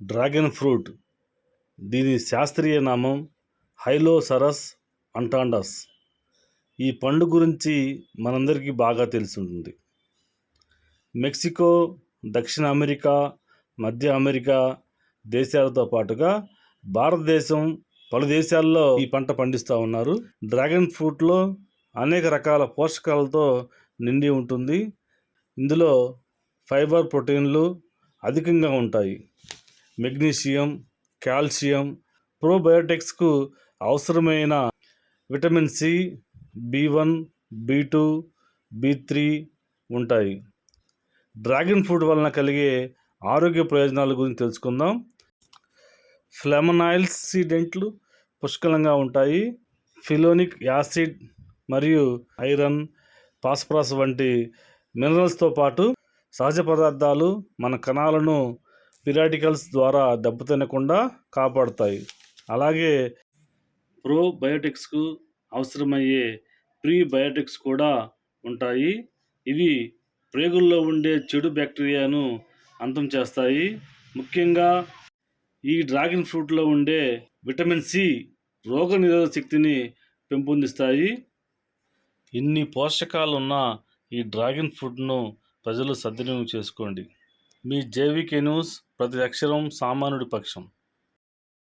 Dragon fruit. దీని శాస్త్రీయ నామం హైలోసరస్ అంటాండస్. ఈ పండు గురించి మనందరికీ బాగా తెలిసి ఉంటుంది మెక్సికో దక్షిణ అమెరికా మధ్య అమెరికా దేశాలతో పాటుగా భారతదేశం పలు దేశాల్లో ఈ పంట పండిస్తూ ఉన్నారు. డ్రాగన్ ఫ్రూట్లో అనేక రకాల పోషకాలతో నిండి ఉంటుంది. ఇందులో ఫైబర్ ప్రోటీన్లు అధికంగా ఉంటాయి. మెగ్నీషియం కాల్షియం ప్రోబయోటిక్స్కు అవసరమైన vitamin C B one B two B three ఉంటాయి. డ్రాగన్ ఫ్రూట్ వలన కలిగే ఆరోగ్య ప్రయోజనాల గురించి తెలుసుకుందాం. ఫ్లెమనాయిల్సిడెంట్లు పుష్కలంగా ఉంటాయి. ఫిలోనిక్ యాసిడ్ మరియు ఐరన్ ఫాస్ఫరస్ వంటి మినరల్స్తో పాటు సహజ పదార్థాలు మన కణాలను పిరాటికల్స్ ద్వారా దెబ్బతినకుండా కాపాడుతాయి. అలాగే ప్రోబయోటిక్స్కు అవసరమయ్యే ప్రీబయోటిక్స్ కూడా ఉంటాయి. ఇవి ప్రేగుల్లో ఉండే చెడు బ్యాక్టీరియాను అంతం చేస్తాయి. ముఖ్యంగా ఈ డ్రాగన్ ఫ్రూట్లో ఉండే విటమిన్ సి రోగనిరోధక శక్తిని పెంపొందిస్తాయి. ఇన్ని పోషకాలు ఉన్న ఈ డ్రాగన్ ఫ్రూట్ను ప్రజలు సద్వినియోగం చేసుకోండి. మీ జేవికే న్యూస్ ప్రతి అక్షరం సామాన్యుడి పక్షం.